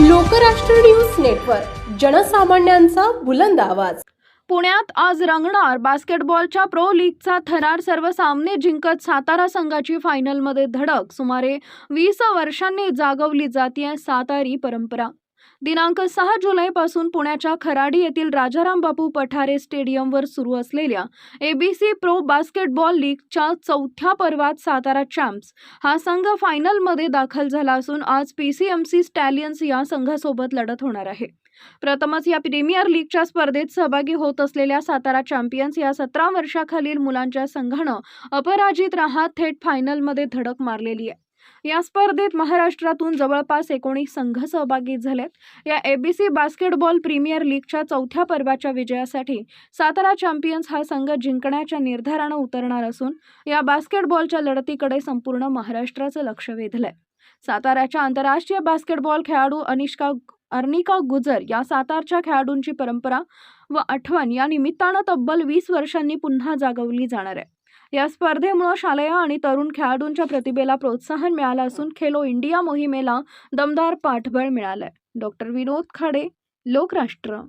Lokrashtra news network जनसामान्यांचा बुलंद आवाज. पुण्यात आज रंगणार बास्केटबॉलच्या प्रो लीगचा थरार सर्व सामने जिंकत सातारा संघाची फायनलमध्ये धडक. सुमारे वीस वर्षांनी जागवली जातीय सातारी परंपरा. दिनांक सहा जुलैपासून पुण्याच्या खराडी येथील राजाराम बापू पठारे स्टेडियमवर सुरू असलेल्या एबीसी प्रो बास्केटबॉल लीगच्या चौथ्या पर्वात सातारा चॅम्प्स हा संघ फायनलमध्ये दाखल झाला असून आज पीसीएमसी स्टॅलियन्स या संघासोबत लढत होणार आहे. प्रथमच या प्रीमियर लीगच्या स्पर्धेत सहभागी होत असलेल्या सातारा चॅम्पियन्स या सतरा वर्षाखालील मुलांच्या संघानं अपराजित राहत थेट फायनलमध्ये धडक मारलेली आहे. या स्पर्धेत महाराष्ट्रातून जवळपास एकोणीस संघ सहभागी झालेत. या एबीसी बास्केटबॉल प्रीमियर लीगच्या चौथ्या पर्वाच्या विजयासाठी सातारा चॅम्पियन्स हा संघ जिंकण्याच्या निर्धारानं उतरणार असून या बास्केटबॉलच्या लढतीकडे संपूर्ण महाराष्ट्राचं लक्ष वेधलंय. साताऱ्याच्या आंतरराष्ट्रीय बास्केटबॉल खेळाडू अनिष्का अर्निका गुजर या सातारच्या खेळाडूंची परंपरा व आठवण या निमित्तानं तब्बल वीस वर्षांनी पुन्हा जागवली जाणार आहे. या स्पर्धेमुळे शालेय आणि तरुण खेळाडूंच्या प्रतिभेला प्रोत्साहन मिळालं असून खेलो इंडिया मोहिमेला दमदार पाठबळ मिळालंय. डॉक्टर विनोद खाडे लोकराष्ट्र.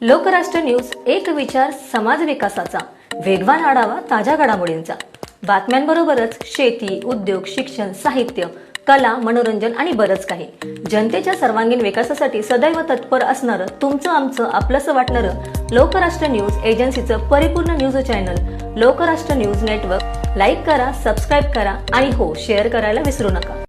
लोकराष्ट्र न्यूज एक विचार समाज विकासाचा. वेगवान आढावा ताज्या घडामोडींचा. बातम्यांबरोबरच शेती उद्योग शिक्षण साहित्य कला मनोरंजन आणि बरंच काही. जनतेच्या सर्वांगीण विकासासाठी सदैव तत्पर असणारं तुमचं आमचं आपलंसं वाटणारं लोकराष्ट्र न्यूज एजन्सीचं परिपूर्ण news channel Lokrashtra news network. Like करा सबस्क्राईब करा आणि हो शेअर करायला विसरू नका.